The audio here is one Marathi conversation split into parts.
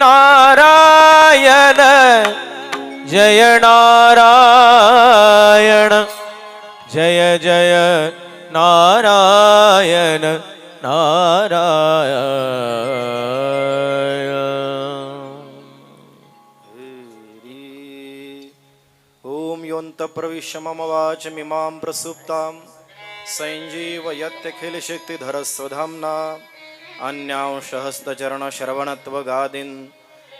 नारायण जय नारायण जय जय नारायण नारायण। ॐ योऽन्त प्रविश्य मम वाचमिमां प्रसुप्तां सञ्जीवयत्यखिलशक्तिधरस्वधाम्ना। अन्यांशहस्तचरणश्रवणत्वगादिन्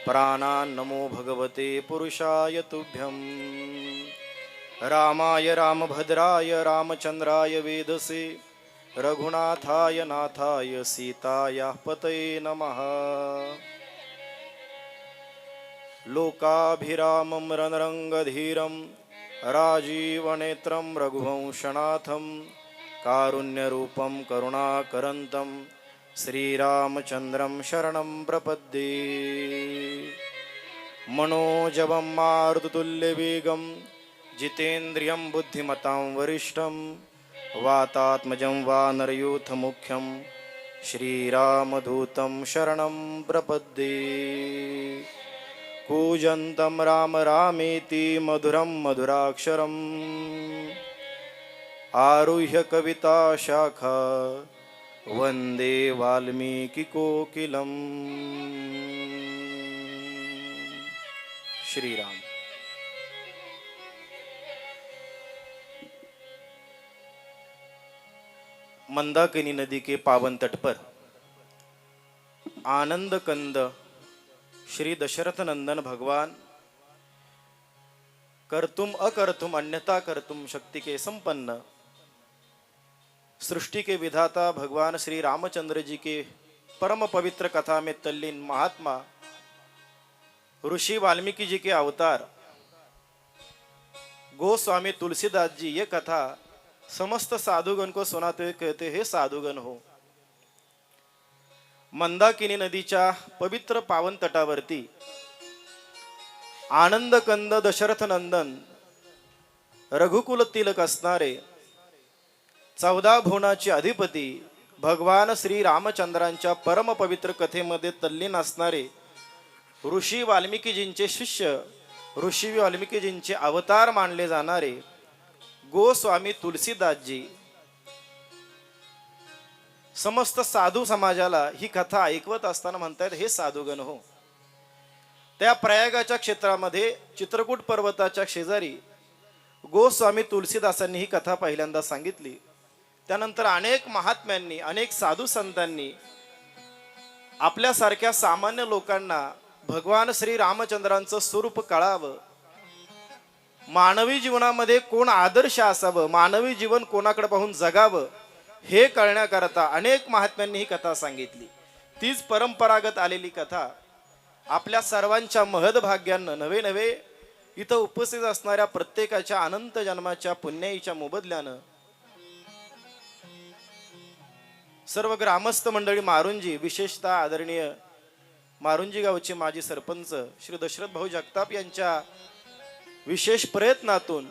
प्राणान् नमो भगवते पुरुषाय तुभ्यं। रामाय रामभद्राय रामचन्द्राय वेदसे रघुनाथाय नाथाय सीतायाः पतये नमः। लोकाभिरामं रणरङ्गधीरं राजीवनेत्रं रघुवंशनाथं कारुण्यरूपं करुणाकरन्तं श्रीरामचन्द्रं शरणं प्रपद्ये। मनोजवं मारुततुल्यवेगं जितेन्द्रियं बुद्धिमतां वरिष्ठं वातात्मजं वानरयूथमुख्यं श्रीरामदूतं शरणं प्रपद्ये। कूजन्तं राम रामेति मधुरं मधुराक्षरम्। आरुह्य कविता शाखा वन्दे वाल्मीकिकोकिलम् श्रीराम। मंदाकिनी नदी के पावन तट पर आनंद कंद श्री दशरथ नंदन भगवान करतुम अकर्तुम अन्यथा करतुम शक्ति के संपन्न सृष्टि के विधाता भगवान श्री रामचंद्र जी के परम पवित्र कथा में तल्लीन महात्मा ऋषि वाल्मीकि जी के अवतार गोस्वामी तुलसीदास जी ये कथा समस्त साधुगण को सुनाते हुए कहते हे साधुगण हो मंदाकिनी नदीच्या पवित्र पावन तटावरती आनंद कंद दशरथ नंदन रघुकुल तिलक असणारे चौदा भुवनाचे अधिपती भगवान श्री रामचंद्रांच्या परमपवित्र कथेमध्ये तल्लीन असणारे ऋषी वाल्मिकीजींचे शिष्य ऋषी वाल्मिकीजींचे अवतार मानले जाणारे गोस्वामी तुलसीदासजी. समस्त साधू समाजाला ही कथा ऐकवत असताना म्हणतायत हे साधूगण हो त्या प्रयागाच्या क्षेत्रामध्ये चित्रकूट पर्वताच्या शेजारी गोस्वामी तुलसीदासांनी ही कथा पहिल्यांदा सांगितली. त्यानंतर अनेक महात्म्यांनी अनेक साधू संतांनी आपल्यासारख्या सामान्य लोकांना भगवान श्री रामचंद्रांचं स्वरूप कळावं. मानवी जीवनामध्ये कोण आदर्श असावं? मानवी जीवन कोणाकडे पाहून जगावं? हे कळण्याकरता अनेक महात्म्यांनी ही कथा सांगितली. तीच परंपरागत आलेली कथा आपल्या सर्वांच्या महदभाग्यानं नवे नवे इथं उपस्थित असणाऱ्या प्रत्येकाच्या अनंत जन्माच्या पुण्याईच्या मोबदल्यानं सर्व ग्रामस्थ मंडळी मारुंजी विशेषतः आदरणीय मारुंजी गावचे माजी सरपंच श्री दशरथ भाऊ जगताप यांच्या विशेष प्रयत्नातून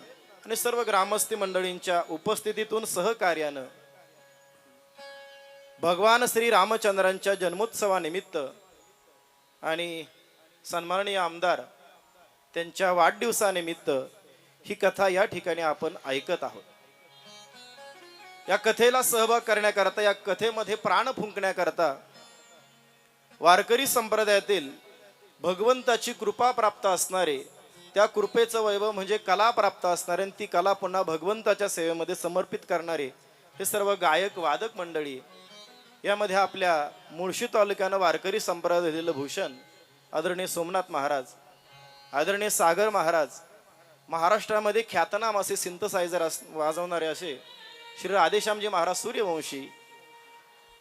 आणि सर्व ग्रामस्थी मंडळींच्या उपस्थितीतून सहकार्यानं भगवान श्री रामचंद्रांच्या जन्मोत्सवानिमित्त आणि सन्माननीय आमदार त्यांच्या वाढदिवसानिमित्त ही कथा या ठिकाणी आपण ऐकत आहोत. या कथेला सहभाग करण्याकरता या कथेमध्ये प्राण फुंकण्याकरता वारकरी संप्रदायातील भगवंताची कृपा प्राप्त असणारे त्या कृपेचं वैभव म्हणजे कला प्राप्त असणारे आणि ती कला पुन्हा भगवंताच्या सेवेमध्ये समर्पित करणारे हे सर्व गायक वादक मंडळी यामध्ये आपल्या मुळशी तालुक्यानं वारकरी संप्रदाय दिलेलं भूषण आदरणीय सोमनाथ महाराज आदरणीय सागर महाराज महाराष्ट्रामध्ये ख्यातनाम असे सिंथसायझर अस वाजवणारे असे श्री राधेश्यामजी महाराज सूर्यवंशी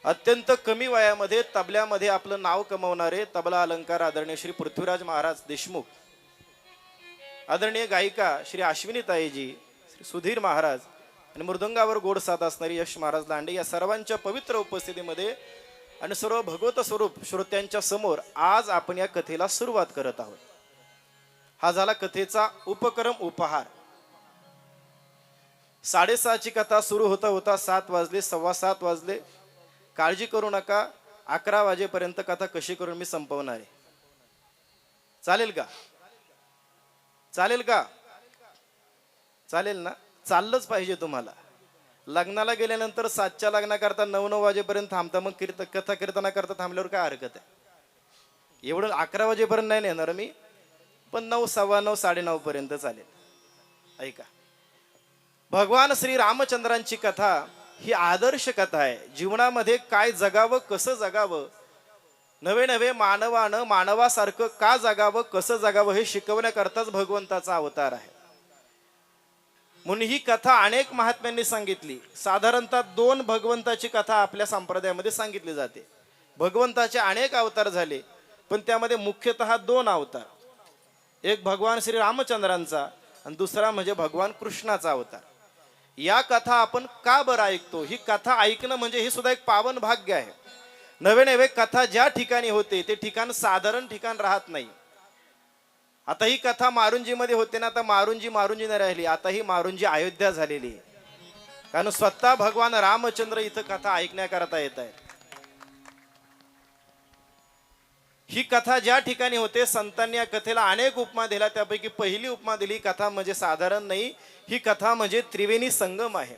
अत्यंत कमी वयामध्ये तबल्यामध्ये आपलं नाव कमवणारे तबला अलंकार आदरणीय श्री पृथ्वीराज महाराज देशमुख आदरणीय गायिका श्री अश्विनी ताईजी श्री सुधीर महाराज आणि मृदंगावर गोड साथ असणारी यश महाराज लांडे या सर्वांच्या पवित्र उपस्थितीमध्ये आणि सर्व भगवत स्वरूप श्रोत्यांच्या समोर आज आपण या कथेला सुरुवात करत आहोत. हा झाला कथेचा उपक्रम उपहार. साडेसहाची कथा सुरू होता होता सात वाजले सव्वा सात वाजले. काळजी करू नका अकरा वाजेपर्यंत कथा कशी करून मी संपवणार आहे. चालेल का? चालेल का? चालेल ना? चाललंच पाहिजे तुम्हाला. लग्नाला गेल्यानंतर सातच्या लग्नाकरता नऊ नऊ वाजेपर्यंत थांबता मग कीर्त कथा कीर्तना करता थांबल्यावर काय हरकत आहे? एवढं अकरा वाजेपर्यंत नाही नेणार मी पण नऊ सव्वा नऊ साडेनऊ पर्यंत चालेल. ऐका. भगवान श्री रामचंद्रांची कथा ही आदर्श कथा आहे. जीवनामध्ये काय जगावं कसं जगावं? नवे नवे मानवानं मानवासारखं का जगावं कसं जगावं हे शिकवण्याकरताच भगवंताचा अवतार आहे. म्हणून ही कथा अनेक महात्म्यांनी सांगितली. साधारणतः दोन भगवंताची कथा आपल्या संप्रदायामध्ये सांगितली जाते. भगवंताचे अनेक अवतार झाले पण त्यामध्ये मुख्यतः दोन अवतार. एक भगवान श्री रामचंद्रांचा आणि दुसरा म्हणजे भगवान कृष्णाचा अवतार. या कथा आपण का बरं ऐकतो? ही कथा ऐकणं म्हणजे हे सुद्धा एक पावन भाग्य आहे. नवे नवे कथा ज्या ठिकाणी होते ते ठिकाण साधारण ठिकाण राहत नाही. आता ही कथा मारुंजीमध्ये होते ना आता मारुंजी मारुंजी नाही राहिली. आता ही मारुंजी अयोध्या झालेली आहे. कारण स्वतः भगवान रामचंद्र इथं कथा ऐकण्याकरता येत आहेत. ही कथा ज्या ठिकाणी होते संतांनी या कथेला अनेक उपमा दिला त्यापैकी पहिली उपमा दिली कथा म्हणजे साधारण नाही ही कथा म्हणजे त्रिवेणी संगम आहे.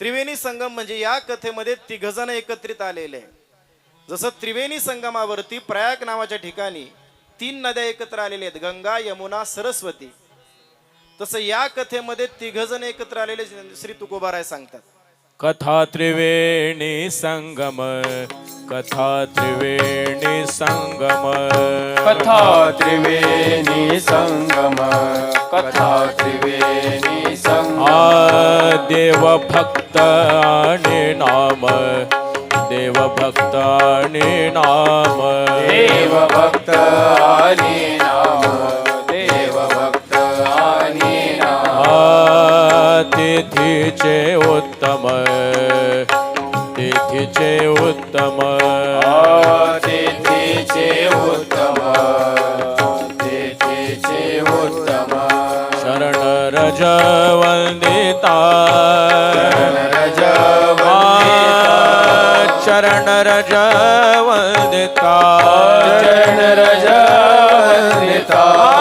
त्रिवेणी संगम म्हणजे या कथेमध्ये तिघजण एकत्रित आलेले. आहे जसं त्रिवेणी संगमावरती प्रयाग नावाच्या ठिकाणी तीन नद्या एकत्र आलेल्या आहेत गंगा यमुना सरस्वती. तसं या कथेमध्ये तिघजण एकत्र आलेले श्री तुकोबाराय सांगतात. कथा त्रिवेणी संगम कथा त्रिवेणी संगम। कथा त्रिवेणी संगम कथा त्रिवेणी संगम। देव भक्त आणि नाम देव भक्त आणि नाम। देव भक्त आणि नाम। तिथीचे उत्तम तिथीचे उत्तम तिथीचे उत्तम तिथीचे उत्तम. शरण रज वंदिता रज चरण रज वंदिता। चरण रज वंदिता.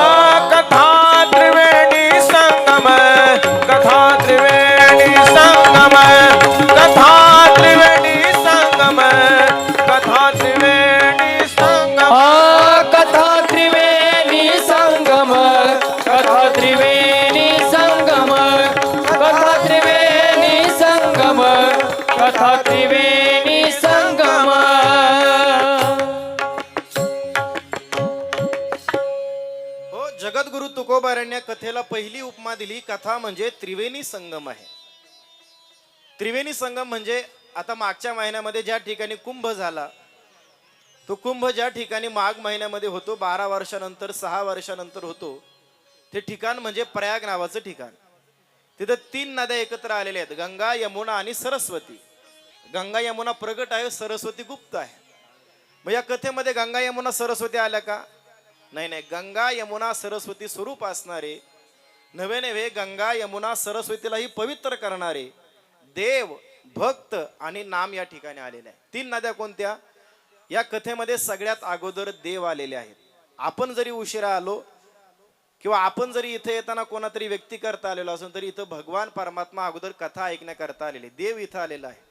जगद्गुरु तुकोबारांनी कथेला पहिली उपमा दिली. कथा म्हणजे त्रिवेणी संगम आहे. त्रिवेणी संगम म्हणजे आता मागच्या महिन्यामध्ये ज्या ठिकाणी कुंभ झाला तो कुंभ ज्या ठिकाणी माघ महिन्यामध्ये होतो बारा वर्षानंतर सहा वर्षानंतर होतो ते ठिकाण म्हणजे प्रयाग नावाचं ठिकाण. तिथं तीन नद्या एकत्र आलेल्या आहेत गंगा यमुना आणि सरस्वती. गंगा यमुना प्रगट आहे सरस्वती गुप्त आहे. मग या कथेमध्ये गंगा यमुना सरस्वती आल्या का? नाही नाही गंगा यमुना सरस्वती स्वरूप असणारे नवे नव्हे गंगा यमुना सरस्वतीलाही पवित्र करणारे देव भक्त आणि नाम या ठिकाणी आलेले आहे तीन नद्या कोणत्या? या कथेमध्ये सगळ्यात अगोदर देव आलेले आहेत. आपण जरी उशिरा आलो किंवा आपण जरी इथे येताना कोणातरी व्यक्ती करता आलेलो असून तरी इथं भगवान परमात्मा अगोदर कथा ऐकण्याकरता आलेले देव इथं आलेला आहे.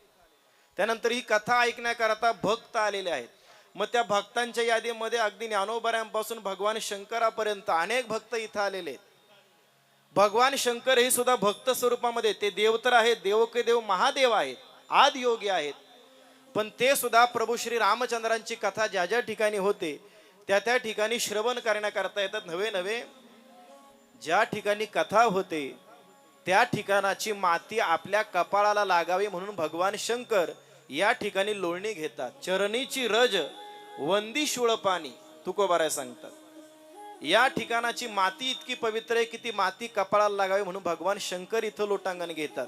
त्यानंतर ही कथा ऐकण्याकरता भक्त आलेले आहेत. मग त्या भक्तांच्या यादीमध्ये अगदी ज्ञानोबऱ्यांपासून भगवान शंकरापर्यंत अनेक भक्त इथं आलेले आहेत. भगवान शंकर हे सुद्धा भक्त स्वरूपामध्ये ते देव तर आहेत देव के देव महादेव आहेत आद योगी आहेत. पण ते सुद्धा प्रभू श्री रामचंद्रांची कथा ज्या ज्या ठिकाणी होते त्या त्या ठिकाणी श्रवण करण्याकरता येतात. नवे नवे ज्या ठिकाणी कथा होते त्या ठिकाणाची माती आपल्या कपाळाला लागावी म्हणून भगवान शंकर या ठिकाणी लोळणी घेतात. चरणीची रज वंदी पाणी तुकोबाराय सांगतात. या ठिकाणाची माती इतकी पवित्र आहे की ती माती कपाळाला लागावी म्हणून भगवान शंकर इथं लोटांगण घेतात.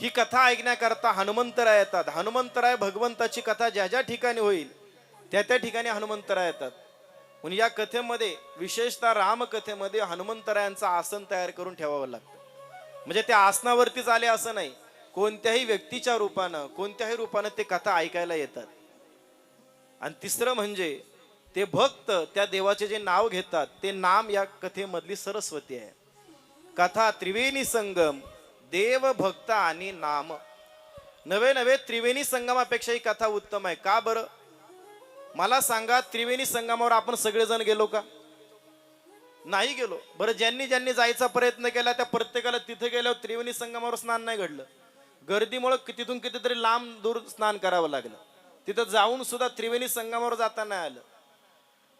ही कथा ऐकण्याकरता हनुमंतराय येतात. हनुमंतराय भगवंताची कथा ज्या ज्या ठिकाणी होईल त्या त्या ठिकाणी हनुमंतराय येतात. म्हणून या कथेमध्ये विशेषतः रामकथेमध्ये हनुमंतरायांचं आसन तयार करून ठेवावं लागतं. म्हणजे त्या आसनावरतीच आले असं नाही. कोणत्याही व्यक्तीच्या रूपानं कोणत्याही रूपानं ते कथा ऐकायला येतात. आणि तिसरं म्हणजे ते भक्त त्या देवाचे जे नाव घेतात ते नाम या कथेमधली सरस्वती आहे. कथा त्रिवेणी संगम देव भक्त आणि नाम. नवे नवे त्रिवेणी संगमापेक्षा ही कथा उत्तम आहे. का बरं? मला सांगा त्रिवेणी संगमावर आपण सगळेजण गेलो का? नाही गेलो. बरं ज्यांनी ज्यांनी जायचा प्रयत्न केला त्या प्रत्येकाला तिथे गेल्यावर त्रिवेणी संगमावर स्नान नाही घडलं. गर्दीमुळं तिथून कितीतरी लांब दूर स्नान करावं लागलं. तिथं जाऊन सुद्धा त्रिवेणी संगमावर जाता नाही आलं.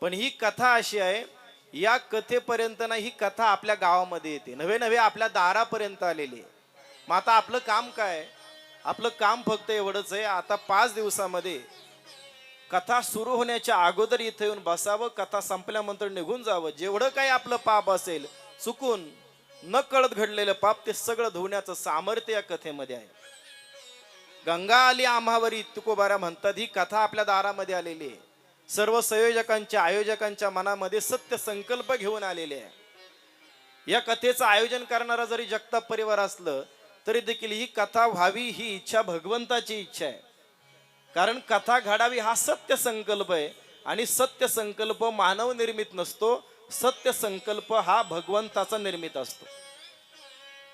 पण ही कथा अशी आहे या कथेपर्यंत ना ही कथा आपल्या गावामध्ये येते. नवे नवे आपल्या दारापर्यंत आलेली आहे. मग आता आपलं काम काय? आपलं काम फक्त एवढंच आहे आता पाच दिवसामध्ये कथा सुरू होण्याच्या अगोदर इथं येऊन बसावं कथा संपल्यानंतर निघून जावं. जेवढं काही आपलं पाप असेल चुकून न कळत घडलेलं पाप ते सगळं धुवण्याचं सामर्थ्य या कथेमध्ये आहे. गंगा आली आम्हावरी तुकोबारा म्हणतात. ही कथा आपल्या दारामध्ये आलेली आहे. सर्व संयोजकांच्या आयोजकांच्या मनामध्ये सत्य संकल्प घेऊन आलेले आहे. या कथेचं आयोजन करणारा जरी जगताप परिवार असलं तरी देखील ही कथा व्हावी ही इच्छा भगवंताची इच्छा आहे. कारण कथा घडावी हा सत्य संकल्प आहे आणि सत्य संकल्प मानव निर्मित नसतो सत्य संकल्प हा भगवंताचा निर्मित असतो.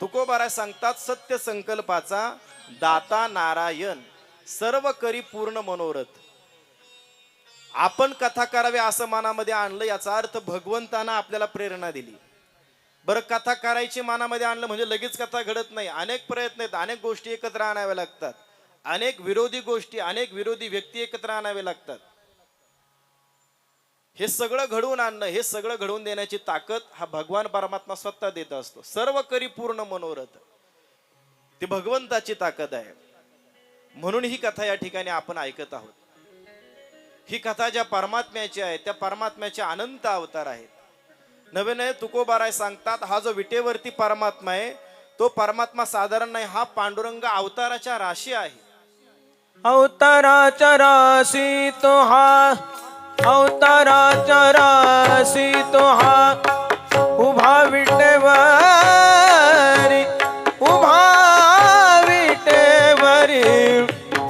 तुकोबारा सांगतात सत्य संकल्पाचा दाता नारायण सर्व करी पूर्ण मनोरथ. आपण कथा करावी असं मनामध्ये आणलं याचा अर्थ भगवंतानं आपल्याला प्रेरणा दिली. बरं कथा करायची मनामध्ये आणलं म्हणजे लगेच कथा घडत नाही. अनेक प्रयत्न आहेत अनेक गोष्टी एकत्र आणाव्या लागतात. अनेक विरोधी गोष्टी अनेक विरोधी व्यक्ती एकत्र आणावे लागतात. हे सगळं घडवून आणणं हे सगळं घडवून देण्याची ताकद हा भगवान परमात्मा स्वतः देत असतो. सर्व करी पूर्ण मनोरथ. ती भगवंताची ताकद आहे. म्हणून ही कथा या ठिकाणी आपण ऐकत आहोत. ही कथा ज्या परमात्म्याची आहे त्या परमात्म्याचे अनंत अवतार आहेत. नवे नवे तुकोबाराय सांगतात हा जो विटेवरती परमात्मा आहे तो परमात्मा साधारण नाही हा पांडुरंग अवताराच्या राशी आहे. अवताराच्या राशी तो हा अवताराच्या राशी तो हा उभा विटेवरी उभा विटेवरी.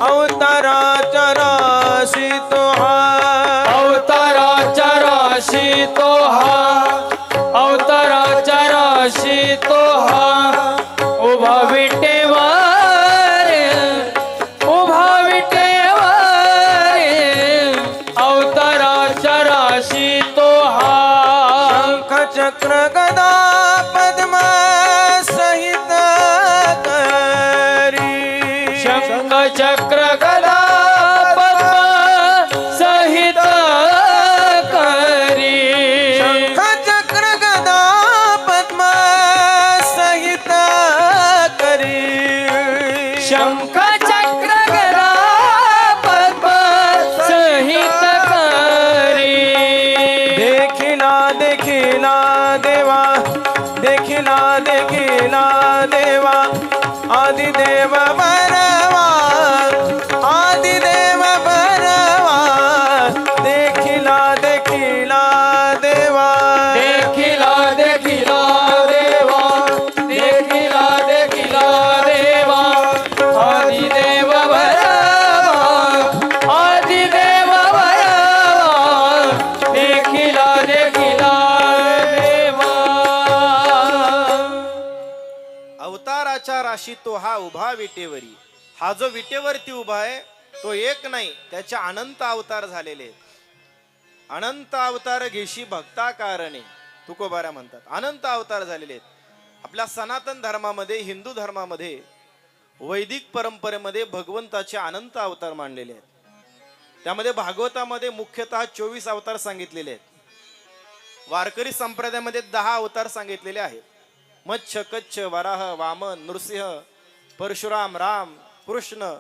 अवताराच्या राशी तो हा अवताराच्या राशी तो हा ಆದಿದೇವ विटेवरी. हा जो विटेवरती उभा आहे तो एक नाही त्याचे अनंत अवतार झालेले आहेत. अनंत अवतार घेशी भक्ता कारणे तुकोबाऱ्या म्हणतात. अनंत अवतार झालेले आहेत. आपल्या सनातन धर्मामध्ये हिंदू धर्मामध्ये वैदिक परंपरेमध्ये भगवंताचे अनंत अवतार मांडलेले आहेत. त्यामध्ये भागवतामध्ये मुख्यतः चोवीस अवतार सांगितलेले आहेत. वारकरी संप्रदायामध्ये दहा अवतार सांगितलेले आहेत. मच्छ कच्छ वराह वामन नृसिंह परशुराम राम कृष्ण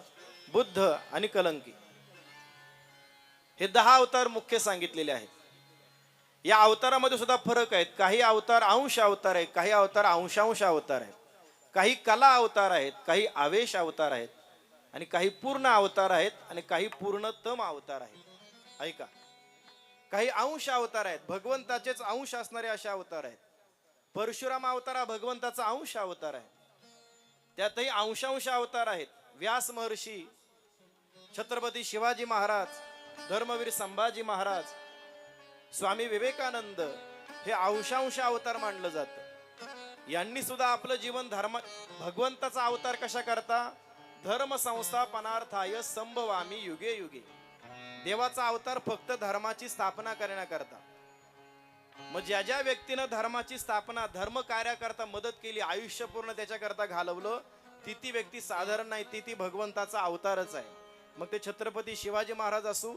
बुद्ध आणि कलंकी. हे दहा अवतार मुख्य सांगितलेले आहेत. या अवतारामध्ये सुद्धा फरक आहेत. काही अवतार अंश अवतार आहेत काही अवतार अंशांश अवतार आहेत. काही कला अवतार आहेत काही आवेश अवतार आहेत आणि काही पूर्ण अवतार आहेत आणि काही पूर्णतम अवतार आहेत. ऐका. काही अंश अवतार आहेत. भगवंताचेच अंश असणारे असे अवतार आहेत. परशुराम अवतार हा भगवंताचा अंश अवतार आहे. त्यातही अंशांश अवतार आहेत. व्यास महर्षी छत्रपती शिवाजी महाराज धर्मवीर संभाजी महाराज स्वामी विवेकानंद हे अंशांश अवतार मानलं जातं. यांनी सुद्धा आपलं जीवन धर्म भगवंताचा अवतार कशा करता? धर्म संस्थापनार्थाय संभवामी युगे युगे. देवाचा अवतार फक्त धर्माची स्थापना करण्याकरता. मग ज्या ज्या व्यक्तीनं धर्माची स्थापना धर्म कार्याकरता मदत केली आयुष्य पूर्ण त्याच्याकरता घालवलं ती ती व्यक्ती साधारण नाही ती ती भगवंताचा अवतारच आहे. मग ते छत्रपती शिवाजी महाराज असू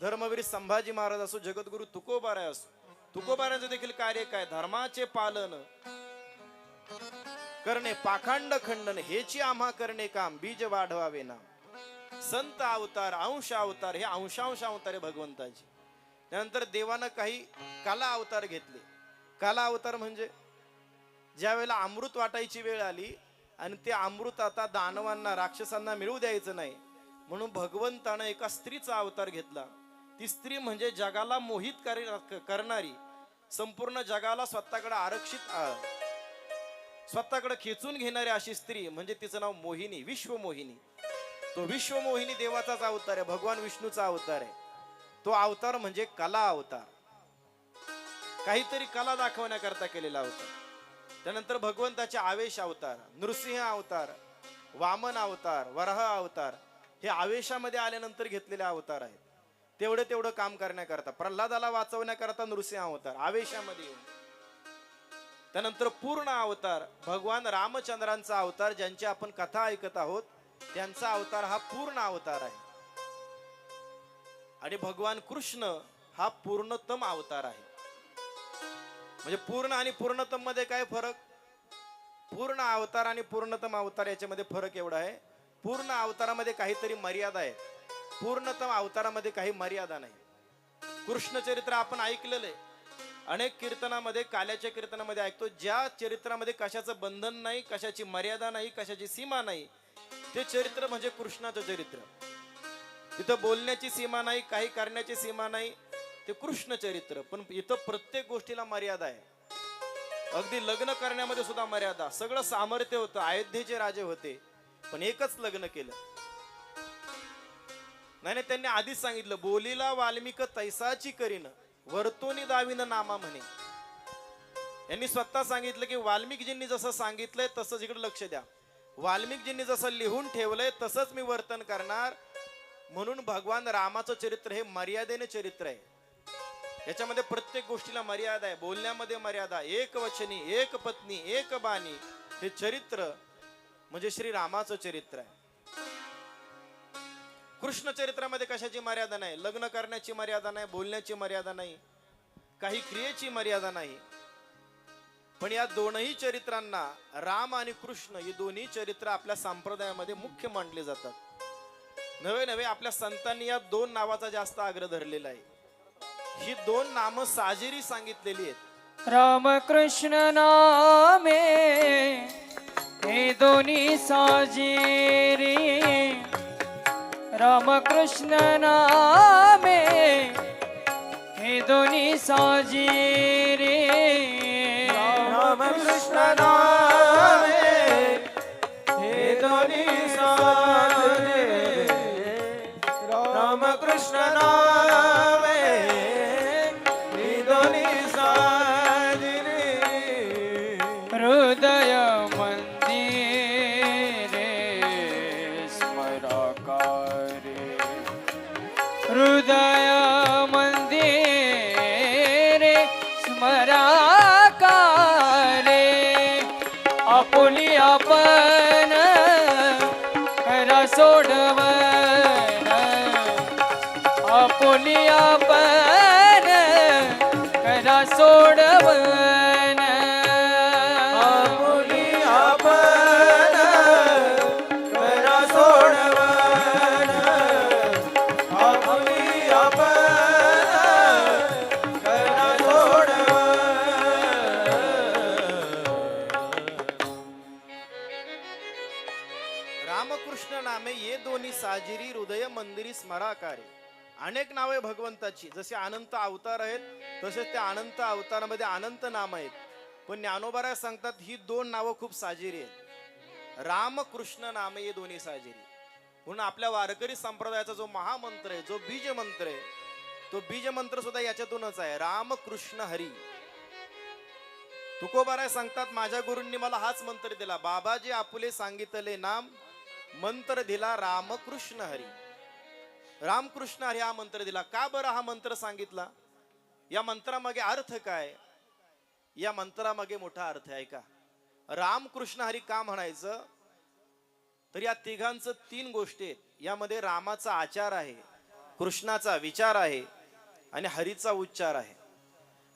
धर्मवीर संभाजी महाराज असू जगद्गुरु तुकोबाराय असू तुकोबाराचं देखील कार्य काय? धर्माचे पालन करणे पाखंड खंडन हेची आम्हा करणे काम बीज वाढवावे ना. संत अवतार अंश अवतार हे अंशांश अवतार आहे भगवंताची. त्यानंतर देवानं काही काला अवतार घेतले. काला अवतार म्हणजे ज्या वेळेला अमृत वाटायची वेळ आली आणि ते अमृत आता दानवांना राक्षसांना मिळू द्यायचं नाही म्हणून भगवंतानं एका स्त्रीचा अवतार घेतला. ती स्त्री म्हणजे जगाला मोहित करणारी संपूर्ण जगाला स्वतःकडे आरक्षित स्वतःकडे खेचून घेणारी अशी स्त्री म्हणजे तिचं नाव मोहिनी विश्वमोहिनी. तो विश्वमोहिनी देवाचाच अवतार आहे भगवान विष्णूचा अवतार आहे. तो अवतार म्हणजे कला अवतार. काहीतरी कला दाखवण्याकरता केलेला अवतार. त्यानंतर भगवंताचे आवेश अवतार नृसिंह अवतार वामन अवतार वरह अवतार हे आवेशामध्ये आल्यानंतर घेतलेले अवतार आहेत. तेवढं तेवढं काम करण्याकरता प्रल्हादाला वाचवण्याकरता नृसिंह अवतार आवेशामध्ये येऊन. त्यानंतर पूर्ण अवतार भगवान रामचंद्रांचा अवतार ज्यांची आपण कथा ऐकत आहोत त्यांचा अवतार हा पूर्ण अवतार आहे. आणि भगवान कृष्ण हा पूर्णतम अवतार आहे. म्हणजे पूर्ण आणि पूर्णतममध्ये काय फरक? पूर्ण अवतार आणि पूर्णतम अवतार याच्यामध्ये फरक एवढा आहे. पूर्ण अवतारामध्ये काहीतरी मर्यादा आहे. पूर्णतम अवतारामध्ये काही मर्यादा नाही. कृष्ण चरित्र आपण ऐकलेलं आहे. अनेक कीर्तनामध्ये काल्याच्या कीर्तनामध्ये ऐकतो. ज्या चरित्रामध्ये कशाचं बंधन नाही कशाची मर्यादा नाही कशाची सीमा नाही ते चरित्र म्हणजे कृष्णाचं चरित्र. तिथं बोलण्याची सीमा नाही काही करण्याची सीमा नाही. ते कृष्ण चरित्र पण इथं प्रत्येक गोष्टीला मर्यादा आहे. अगदी लग्न करण्यामध्ये सुद्धा मर्यादा. सगळं सामर्थ्य होतं अयोध्येचे राजे होते पण एकच लग्न केलं. नाही नाही त्यांनी आधीच सांगितलं बोलीला वाल्मिक तैसाची करीन वर्तोनी दाविन नामा म्हणे. यांनी स्वतः सांगितलं की वाल्मिकजींनी जसं सांगितलंय तसंच इकडे लक्ष द्या. वाल्मिकजींनी जसं लिहून ठेवलंय तसंच मी वर्तन करणार म्हणून भगवान रामाचं चरित्र हे मर्यादेने चरित्र आहे. याच्यामध्ये प्रत्येक गोष्टीला मर्यादा आहे. बोलण्यामध्ये मर्यादा एक वचनी एक पत्नी एक बाणी हे चरित्र म्हणजे श्री रामाचं चरित्र आहे. कृष्ण चरित्रामध्ये कशाची मर्यादा नाही? लग्न करण्याची मर्यादा नाही बोलण्याची मर्यादा नाही काही क्रियेची मर्यादा नाही. पण या दोनही चरित्रांना राम आणि कृष्ण ही दोन्ही चरित्र आपल्या संप्रदायामध्ये मुख्य मानले जातात. नवे नवे आपल्या संतांनी या दोन नावाचा जास्त आग्रह धरलेला आहे. ही दोन नामं साजेरी सांगितलेली आहेत. रामकृष्ण नामे हे दोन्ही साजेरी. रामकृष्ण नामे हे दोन्ही साजेरी. रामकृष्ण नामे. रामकृष्ण रामकृष्ण नामे ये दोन्ही साजिरी हृदय मंदिरी स्मराकारे. अनेक नावे भगवंताची जसे अनंत अवतार आहेत तसेच त्या अनंत अवतारामध्ये अनंत नाम आहेत. पण ज्ञानोबारा सांगतात ही दोन नावं खूप साजिरी आहेत. रामकृष्ण नामे ये दोन्ही साजिरी. म्हणून आपल्या वारकरी संप्रदायाचा जो महामंत्र आहे जो बीज मंत्र आहे तो बीज मंत्र सुद्धा याच्यातूनच आहे रामकृष्ण हरी. तुकोबाराय सांगतात माझ्या गुरूंनी मला हाच मंत्र दिला बाबाजी आपुले सांगितले नाम मंत्र दिला रामकृष्ण हरी. रामकृष्ण हरी हा मंत्र दिला. का बरं हा मंत्र सांगितला? या मंत्रामागे अर्थ काय? या मंत्रामागे मोठा अर्थ आहे का? रामकृष्ण हरी का म्हणायचं? तर या तिघांचं तीन गोष्टी आहेत. यामध्ये रामाचा आचार आहे कृष्णाचा विचार आहे आणि हरीचा उच्चार आहे.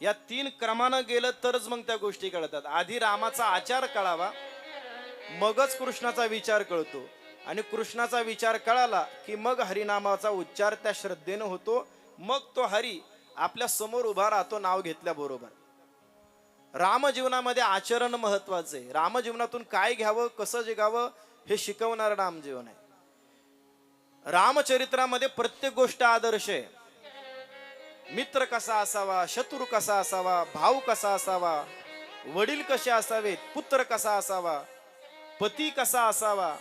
या तीन क्रमानं गेलं तरच मग त्या गोष्टी कळतात. आधी रामाचा आचार कळावा मगच कृष्णाचा विचार कळतो. आणि कृष्णाचा विचार कळाला की मग हरिनामाचा उच्चार त्या श्रद्धेनं होतो. मग तो हरी आपल्यासमोर उभा राहतो नाव घेतल्याबरोबर. रामजीवनामध्ये आचरण महत्वाचं आहे. रामजीवनातून काय घ्यावं कसं जगावं हे शिकवणारं रामजीवन आहे. रामचरित्रामध्ये प्रत्येक गोष्ट आदर्श आहे. मित्र कसा असावा शत्रू कसा असावा भाऊ कसा असावा वडील कसे असावेत पुत्र कसा असावा पती कसा असावा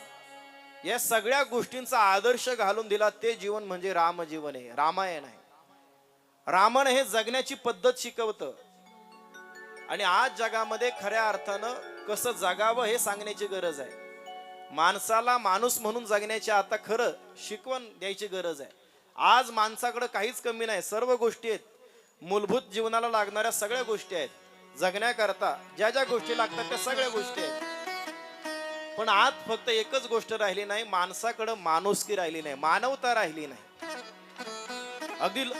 या सगळ्या गोष्टींचा आदर्श घालून दिला ते जीवन म्हणजे रामजीवन आहे रामायण आहे रामायण हे जगण्याची पद्धत शिकवतं. आणि आज जगामध्ये खऱ्या अर्थानं कसं जगावं हे सांगण्याची गरज आहे. माणसाला माणूस म्हणून जगण्याची आता खरं शिकवण द्यायची गरज आहे. आज माणसाकडे काहीच कमी नाही सर्व गोष्टी आहेत. मूलभूत जीवनाला लागणाऱ्या सगळ्या गोष्टी आहेत. जगण्याकरता ज्या ज्या गोष्टी लागतात त्या सगळ्या गोष्टी आहेत. पण आज फक्त एकच गोष्ट राहिली नाही माणसाकडं माणुसकी राहिली नाही मानवता राहिली नाही. अगदी ल-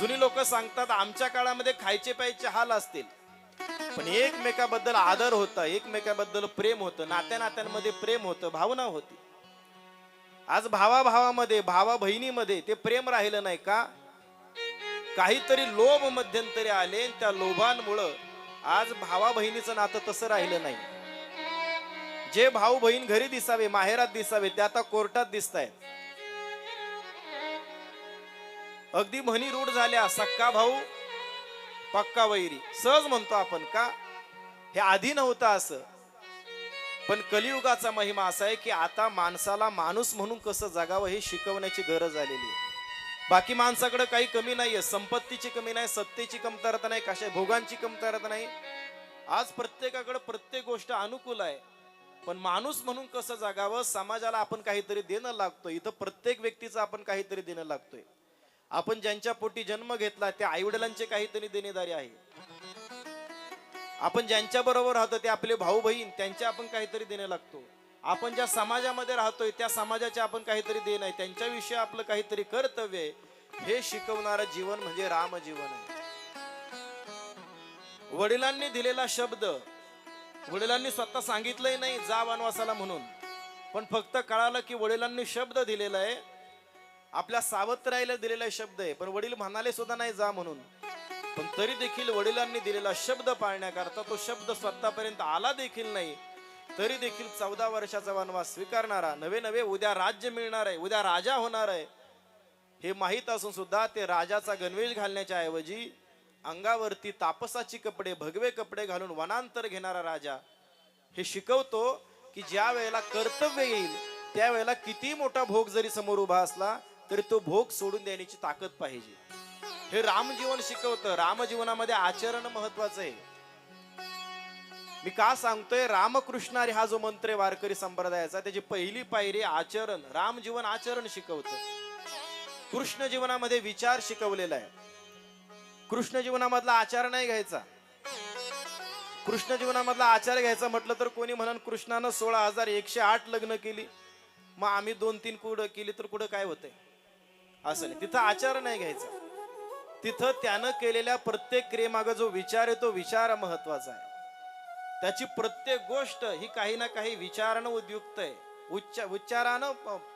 जुनी लोक सांगतात आमच्या काळामध्ये खायचे प्यायचे हाल असतील. पण एकमेकाबद्दल आदर होता एकमेकाबद्दल प्रेम होतं नात्या नात्यांमध्ये प्रेम होतं भावना होती. आज भावा भावामध्ये भावा बहिणीमध्ये ते प्रेम राहिलं नाही का? काहीतरी लोभ मध्यंतरी आले त्या लोभांमुळं आज भावा बहिणीचं नातं तसं राहिलं नाही. जे भाऊ बहीण घरी दिसावे माहेरात दिसावे ते आता कोर्टात दिसत आहेत अगदी म्हणी रूढ झाल्या सक्का भाऊ पक्का वैरी. सहज म्हणतो आपण का? हे आधी नव्हतं असं. पण कलियुगाचा महिमा असा आहे की आता माणसाला माणूस म्हणून कसं जगावं हे शिकवण्याची गरज आलेली आहे. बाकी माणसाकडे काही कमी नाहीये. संपत्तीची कमी नाही सत्तेची कमतरता नाही कशा भोगांची कमतरता नाही. आज प्रत्येकाकडे प्रत्येक गोष्ट अनुकूल आहे. पण माणूस म्हणून कसं जगावं? समाजाला आपण काहीतरी देणं लागतोय. इथं प्रत्येक व्यक्तीचं आपण काहीतरी देणं लागतोय. आपण ज्यांच्या पोटी जन्म घेतला त्या आईवडिलांचे काहीतरी देणेदारी आहे. आपण ज्यांच्या बरोबर राहतो ते आपले भाऊ बहीण त्यांच्या आपण काहीतरी देणं लागतो. आपण ज्या समाजामध्ये राहतोय त्या समाजाचे आपण काहीतरी देणं आहे. त्यांच्याविषयी आपलं काहीतरी कर्तव्य आहे. हे शिकवणारं जीवन म्हणजे राम जीवन आहे. वडिलांनी दिलेला शब्द वडिलांनी स्वतः सांगितलंही नाही जा वनवासाला म्हणून. पण फक्त कळालं की वडिलांनी शब्द दिलेला आहे. आपल्या सावत्रायला दिलेला शब्द आहे. पण वडील म्हणाले सुद्धा नाही जा म्हणून. पण तरी देखील वडिलांनी दिलेला शब्द पाळण्याकरता तो शब्द स्वतःपर्यंत आला देखील नाही. तरी देखील चौदा वर्षाचा वनवास स्वीकारणारा नवे नवे उद्या राज्य मिळणार आहे उद्या राजा होणार आहे. हे माहीत असून सुद्धा ते राजाचा गणवेश घालण्याच्या ऐवजी अंगावरती तापसाची कपडे भगवे कपडे घालून वनांतर घेणारा राजा हे शिकवतो की ज्या वेळेला कर्तव्य येईल त्यावेळेला किती मोठा भोग जरी समोर उभा असला तरी तो भोग सोडून देण्याची ताकद पाहिजे. हे रामजीवन शिकवतं. रामजीवनामध्ये आचरण महत्वाचं आहे. मी का सांगतोय? रामकृष्णारी हा जो मंत्र आहे वारकरी संप्रदायाचा त्याची पहिली पायरी आचरण रामजीवन आचरण शिकवतं. कृष्ण जीवनामध्ये विचार शिकवलेला आहे. कृष्ण जीवनामधला आचार नाही घ्यायचा. कृष्ण जीवनामधला आचार घ्यायचा म्हटलं तर कोणी म्हणून कृष्णानं सोळा हजार एकशे आठ लग्न केली. मग आम्ही दोन तीन कुठं केली तर कुठं काय होतंय? असं नाही. तिथं आचार नाही घ्यायचा. तिथं त्यानं केलेल्या प्रत्येक क्रियेमागं जो विचार आहे तो विचार महत्त्वाचा आहे. त्याची प्रत्येक गोष्ट ही काही ना काही विचारानं उद्युक्त आहे. उच्चा उच्चारानं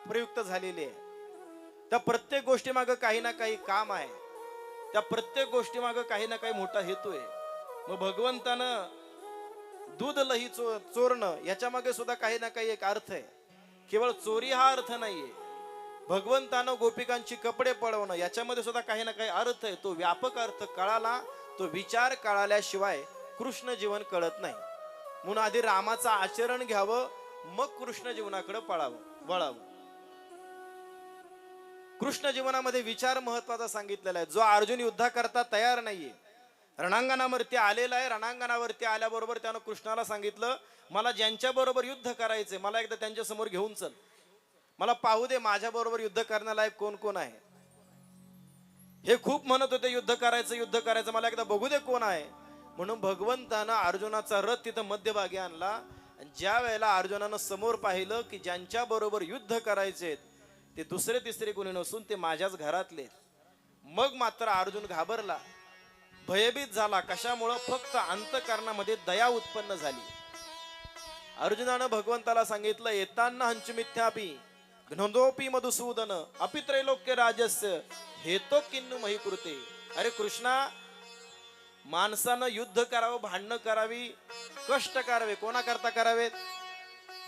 प्रयुक्त झालेली आहे. त्या प्रत्येक गोष्टीमागं काही ना काही काम आहे. त्या प्रत्येक गोष्टीमागं काही ना काही मोठा हेतू आहे मग भगवंतानं दूध लही चो चोरणं याच्या मागे सुद्धा काही ना काही एक अर्थ आहे. केवळ चोरी हा अर्थ नाहीये. भगवंतानं गोपिकांची कपडे पळवणं याच्यामध्ये सुद्धा काही ना काही अर्थ आहे. तो व्यापक अर्थ कळाला तो विचार कळाल्याशिवाय कृष्ण जीवन कळत नाही. म्हणून आधी रामाचं आचरण घ्यावं मग कृष्ण जीवनाकडे पळावं वळावं. कृष्ण जीवनामध्ये विचार महत्त्वाचा सांगितलेला आहे. जो अर्जुन युद्धाकरता तयार नाहीये. रणांगणावरती आलेला आहे. रणांगणावरती आल्याबरोबर त्यानं कृष्णाला सांगितलं मला ज्यांच्या बरोबर युद्ध करायचंय मला एकदा त्यांच्यासमोर घेऊन चल. मला पाहू दे माझ्या बरोबर युद्ध करण्यालायक कोण कोण आहे. हे खूप म्हणत होते युद्ध करायचं युद्ध करायचं मला एकदा बघू दे कोण आहे. म्हणून भगवंतानं अर्जुनाचा रथ तिथं मध्यभागी आणला. आणि ज्या वेळेला अर्जुनानं समोर पाहिलं की ज्यांच्या बरोबर युद्ध करायचे ते दुसरे तिसरे कोणी नसून ते माझ्याच घरातले मग मात्र अर्जुन घाबरला. भयभीत झाला. कशामुळं? फक्त अंतकरणामध्ये दया उत्पन्न झाली. अर्जुनानं भगवंताला सांगितलं येताना हंचमिथ्यापी घनदोपी मधुसूदन अपित्रैलोक्य राजस्य हेतो किन्नु मही कृते अरे कृष्णा माणसानं युद्ध करावं भांडणं करावी कष्ट करावे कोणाकरता करावेत?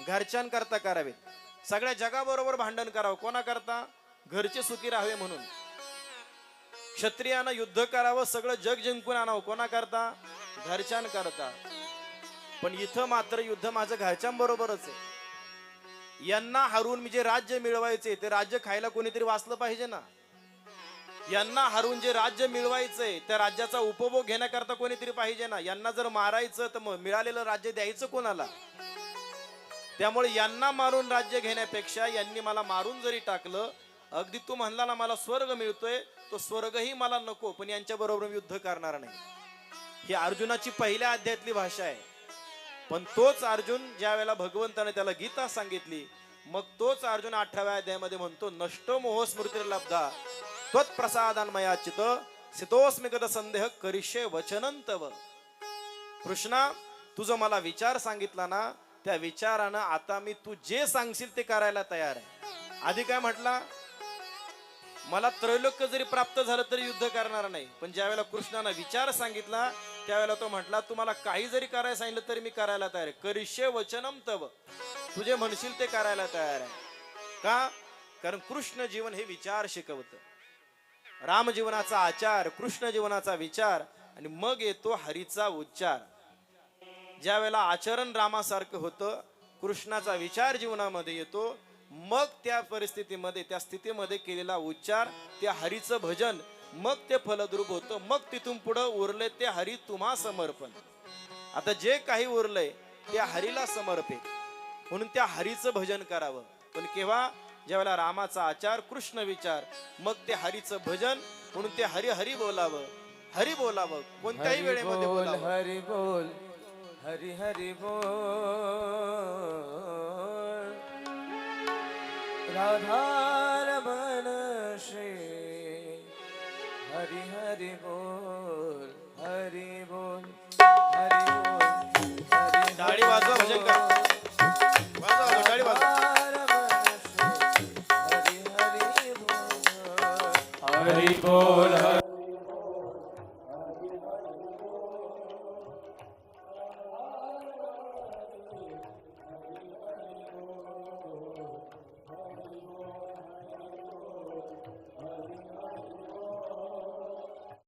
घरच्यांकरता करावेत. सगळ्या जगाबरोबर भांडण करावं. कोणाकरता? घरचे सुखी राहावे म्हणून. क्षत्रियानं युद्ध करावं सगळं जग जिंकून आणावं. कोणाकरता? घरच्यांकरता. पण इथं मात्र युद्ध माझं घरच्यांबरोबरच आहे. यांना हरून मी जे राज्य मिळवायचे ते राज्य खायला कोणीतरी वाचलं पाहिजे ना? यांना हरून जे राज्य मिळवायचंय त्या राज्याचा उपभोग घेण्याकरता कोणीतरी पाहिजे ना? यांना जर मारायचं तर मग मिळालेलं राज्य द्यायचं कोणाला? त्यामुळे यांना मारून राज्य घेण्यापेक्षा यांनी मला मारून जरी टाकलं अगदी तू म्हणला ना मला स्वर्ग मिळतोय तो स्वर्गही मला नको पण यांच्या बरोबर युद्ध करणार नाही. ही अर्जुनाची पहिल्या अध्यायातली भाषा आहे. पण तोच अर्जुन ज्या वेळेला भगवंताने त्याला गीता सांगितली मग तोच अर्जुन अठराव्या अध्यायामध्ये म्हणतो नष्ट मोह स्मृती लब्धा त्वत्प्रसादान्मया चित सितोस्मी गत संदेह करिष्ये वचनंतव. कृष्णा तुझं मला विचार सांगितला ना त्या विचारानं आता मी तू जे सांगशील ते करायला तयार आहे. आधी काय म्हटला मला त्रैलोक्य जरी प्राप्त झालं तरी युद्ध करणार नाही पण ज्यावेळेला कृष्णानं विचार सांगितला त्यावेळेला तो म्हटला तुम्हाला काही जरी करायला सांगितलं तरी मी करायला तयार आहे. करिष्ये वचनम तव. तुझे म्हणशील ते करायला तयार आहे. का? कारण कृष्ण जीवन हे विचार शिकवतं. राम जीवनाचा आचार कृष्ण जीवनाचा विचार आणि मग येतो हरीचा उच्चार. ज्या वेळेला आचरण रामासारखं होतं कृष्णाचा विचार जीवनामध्ये येतो मग त्या परिस्थितीमध्ये त्या स्थितीमध्ये केलेला उच्चार त्या हरीचं भजन मग ते फलद्रूप होतं मग तिथून पुढं उरले ते हरी तुम्हा समर्पण. आता जे काही उरलंय त्या हरीला समर्पित म्हणून त्या हरीचं भजन करावं. पण केव्हा? ज्यावेळेला रामाचा आचार कृष्ण विचार मग ते हरीचं भजन म्हणून ते हरी हरी बोलावं. हरी बोलावं. कोणत्याही वेळेमध्ये बोल बोलावं. हरी बोल. হরি হরি বল রাধারমণ শ্রী হরি হরি বল হরি বল হরি বল দাড়ি বাজো ভজন কর বাজো দাড়ি বাজো হরি বল